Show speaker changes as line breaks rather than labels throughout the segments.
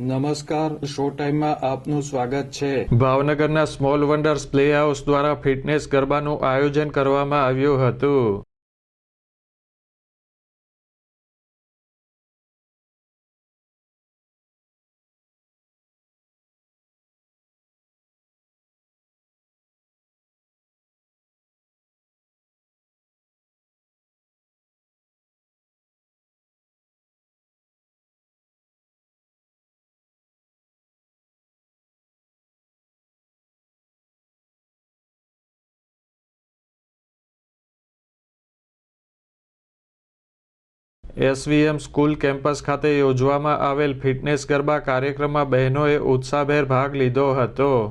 નમસ્કાર, શો ટાઈમમાં આપનું સ્વાગત છે.
ભાવનગરના સ્મોલ વન્ડર્સ પ્લે હાઉસ દ્વારા ફિટનેસ ગરબાનું આયોજન કરવામાં આવ્યું હતું. એસવીએમ સ્કૂલ કેમ્પસ ખાતે યોજવામાં આવેલ ફિટનેસ ગરબા કાર્યક્રમમાં બહેનોએ ઉત્સાહભેર ભાગ લીધો હતો.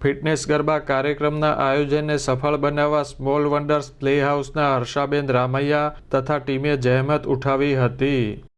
ફિટનેસ ગરબા કાર્યક્રમના આયોજનને સફળ બનાવવા સ્મોલ વન્ડર્સ પ્લે હાઉસના હર્ષાબેન રામૈયા તથા ટીમે જહેમત ઉઠાવી હતી.